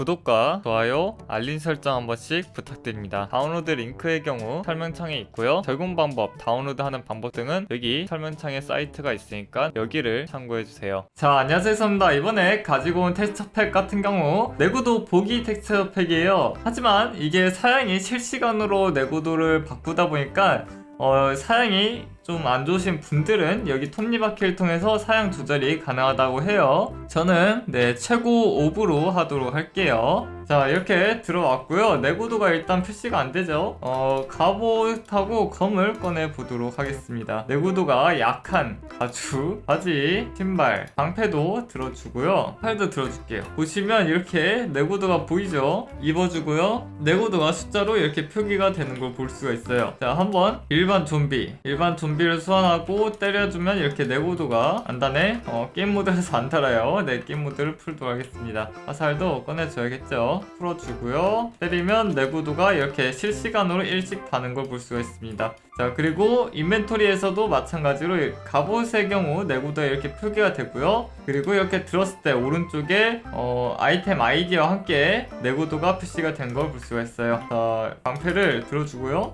구독과 좋아요, 알림 설정 한 번씩 부탁드립니다. 다운로드 링크의 경우 설명창에 있고요. 적용 방법, 다운로드하는 방법 등은 여기 설명창에 사이트가 있으니까 여기를 참고해주세요. 자, 안녕하세요. 습니다 이번에 가지고 온 텍스처 팩 같은 경우 내구도 보기 텍스처 팩이에요. 하지만 이게 사양이 실시간으로 내구도를 바꾸다 보니까 어, 사양이 좀 안 좋으신 분들은 여기 톱니바퀴를 통해서 사양 조절이 가능하다고 해요. 저는 네 최고 5부로 하도록 할게요. 자 이렇게 들어왔고요. 내구도가 일단 표시가 안 되죠. 어 갑옷하고 검을 꺼내 보도록 하겠습니다. 내구도가 약한 아주 바지, 신발, 방패도 들어주고요. 팔도 들어줄게요. 보시면 이렇게 내구도가 보이죠? 입어주고요. 내구도가 숫자로 이렇게 표기가 되는 걸 볼 수가 있어요. 자 한번 일반 좀비, 일반 좀비 를 소환하고 때려주면 이렇게 내구도가 안 다네. 어 게임 모드에서 안 달아요. 네 게임 모드를 풀도록 하겠습니다. 화살도 꺼내줘야겠죠. 풀어주고요. 때리면 내구도가 이렇게 실시간으로 일찍 가는 걸 볼 수가 있습니다. 자 그리고 인벤토리에서도 마찬가지로 갑옷의 경우 내구도가 이렇게 표기가 되고요. 그리고 이렇게 들었을 때 오른쪽에 어, 아이템 아이디와 함께 내구도가 표시가 된 걸 볼 수가 있어요. 자 방패를 들어주고요.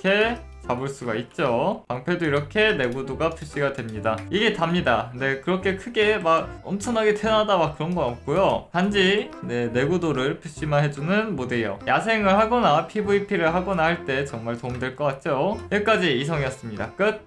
이렇게 잡을 수가 있죠. 방패도 이렇게 내구도가 표시가 됩니다. 이게 답니다. 네, 그렇게 크게 막 엄청나게 태어나다 막 그런 건 없고요. 단지 네, 내구도를 표시만 해주는 모드예요. 야생을 하거나 PVP를 하거나 할 때 정말 도움될 것 같죠? 여기까지 이성이었습니다. 끝!